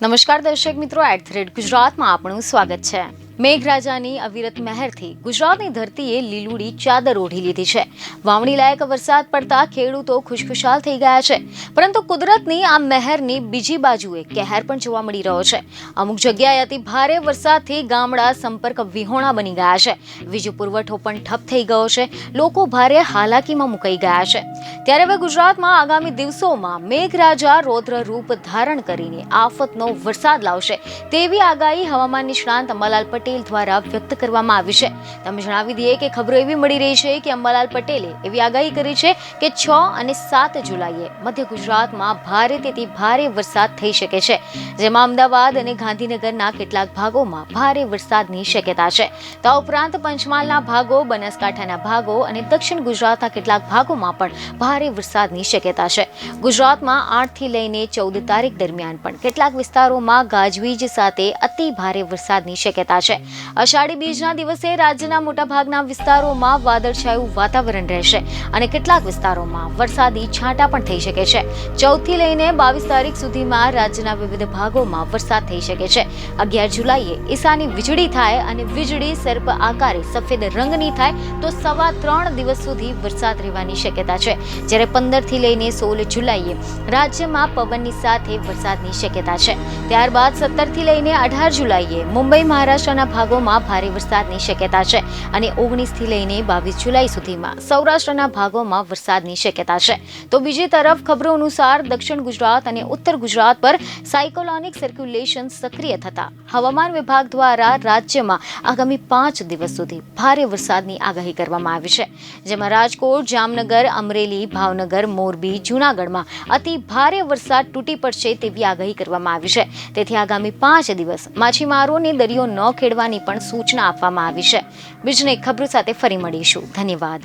નમસ્કાર દર્શક મિત્રો એટ ધ રેટ ગુજરાતમાં આપણું સ્વાગત છે. મેઘરાજાની અવિરત મહેરથી ગુજરાતની ધરતીએ લીલુડી ચાદર ઓઢી લીધી છે. વાવણી લાયક વરસાદ પડતા ખેડૂતો ખુશખુશાલ થઈ ગયા છે. પરંતુ કુદરતની આ મહેરની બીજી બાજુએ કહેર પણ જોવા મળી રહ્યો છે. અમુક જગ્યાએ અતિ ભારે વરસાદથી ગામડા સંપર્ક વિહોણા બની ગયા છે. વીજ પુરવઠો પણ ઠપ થઈ ગયો છે. લોકો ભારે હાલાકીમાં મુકાઈ ગયા છે. ત્યારે હવે ગુજરાતમાં આગામી દિવસોમાં મેઘરાજા રૌદ્ર રૂપ ધારણ કરીને આફતનો વરસાદ લાવશે. તેવી આગાહી હવામાન નિષ્ણાંત મલાલ પટેલ દ્વારા વ્યક્ત કરવામાં આવી છે. તમે જણાવી દઈએ કે ખબરો એવી મળી રહી છે કે અંબાલાલ પટેલે એવી આગાહી કરી છે કે છ અને સાત જુલાઈએ મધ્ય ગુજરાતમાં ભારે તેથી ભારે વરસાદ થઈ શકે છે. જેમાં અમદાવાદ અને ગાંધીનગરના કેટલાક ભાગોમાં ભારે વરસાદની શક્યતા છે. તો ઉપરાંત પંચમહાલના ભાગો, બનાસકાંઠાના ભાગો અને દક્ષિણ ગુજરાતના કેટલાક ભાગોમાં પણ ભારે વરસાદની શક્યતા છે. ગુજરાતમાં આઠથી લઈને ચૌદ તારીખ દરમિયાન પણ કેટલાક વિસ્તારોમાં ગાજવીજ સાથે અતિ ભારે વરસાદની શક્યતા છે. અષાઢી બીજના દિવસે રાજ્યના મોટાભાગના વિસ્તારોમાં વાદળછાયું વાતાવરણ રહેશે અને કેટલાક વિસ્તારોમાં વરસાદી છાંટા પણ થઈ શકે છે. ચૌદથી લઈને બાવીસ તારીખ સુધીમાં રાજ્યના વિવિધ ભાગોમાં વરસાદ થઈ શકે છે. અગિયાર જુલાઈએ ઈસાની વીજળી થાય અને વીજળી સર્પ આકારે સફેદ રંગની થાય તો સવા ત્રણ દિવસ સુધી વરસાદ રહેવાની શક્યતા છે. જ્યારે પંદરથી લઈને સોળ જુલાઈએ રાજ્યમાં પવનની સાથે વરસાદની શક્યતા છે. ત્યારબાદ સત્તરથી લઈને અઢાર જુલાઈએ મુંબઈ મહારાષ્ટ્રના ભાગોમાં ભારે વરસાદની શક્યતા છે અને ઓગણીસથી લઈને બાવીસ જુલાઈ સુધીમાં સૌરાષ્ટ્રના ભાગોમાં વરસાદની શક્યતા છે. તો બીજી તરફ ખબરો અનુસાર દક્ષિણ ગુજરાત અને ઉત્તર ગુજરાત પર સાયકોલોનિક સર્ક્યુલેશન સક્રિય થતા હવામાન વિભાગ દ્વારા રાજ્યમાં આગામી પાંચ દિવસ સુધી ભારે વરસાદની આગાહી કરવામાં આવી છે. જેમાં રાજકોટ, જામનગર, અમરેલી, ભાવનગર, મોરબી, જૂનાગઢમાં અતિ ભારે વરસાદ તૂટી પડશે તેવી આગાહી કરવામાં આવી છે. તેથી આગામી પાંચ દિવસ માછીમારોને દરિયો ન ખેડવાની પણ સૂચના આપવામાં આવી છે. બીજને ખબર સાથે ફરી મળીશું. ધન્યવાદ.